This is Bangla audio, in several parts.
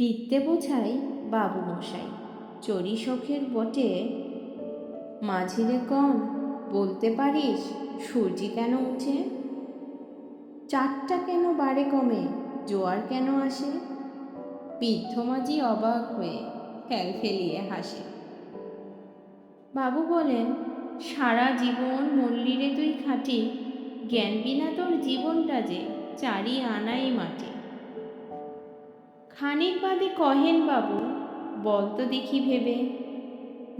পিত্তে বোঝাই বাবু মশাই চড়ি শখের বটে। মাঝিরে কন, বলতে পারিস সূর্যি কেন উঠে? চারটা কেন বাড়ে কমে, জোয়ার কেন আসে? মাঝি অবাক হয়ে ফ্যাল ফেলিয়ে হাসে। বাবু বলেন, সারা জীবন মল্লিরে তুই খাটি, জ্ঞান বিনা তোর জীবনটা যে চারি আনাই মাটি। খানিক বাদে কহেন বাবু, বল তো দেখি ভেবে।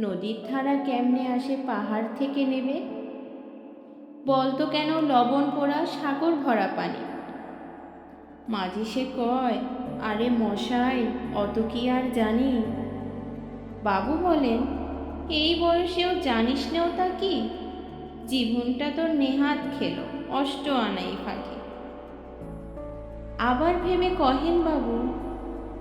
নদীর ধারা কেমনে আসে পাহাড় থেকে নেবে? বল তো কেন লবণ পোড়া সাগর ভরা পানি? মাঝি সে কয়, আরে মশাই, অত কি আর জানি? বাবু বলেন, এই বয়সেও জানিস নেও তা কি? জীবনটা তোর নেহাত খেলো, অষ্ট আনাই ফাঁকি। আবার ভেবে কহেন বাবু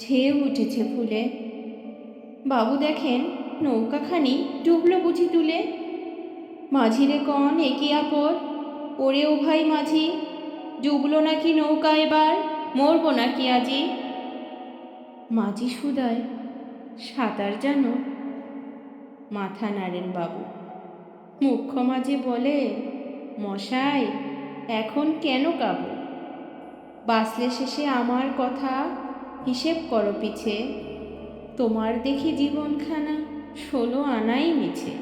ঢেউ উঠেছে ফুলে। বাবু দেখেন নৌকাখানি ডুবলো বুঝি তুলে। মাঝিরে কন একি আপর ওরে ও ভাই মাঝি, ডুবলো নাকি নৌকা এবার, মরবো নাকি আজি? মাঝি সুদায়, সাঁতার যেন মাথা নাড়েন বাবু মুখ্য মাঝি বলে, মশাই, এখন কেন কাবু বাঁচলে শেষে আমার কথা হিসেব করো পিছে। তোমার দেখি জীবনখানা ষোলো আনাই মিছে।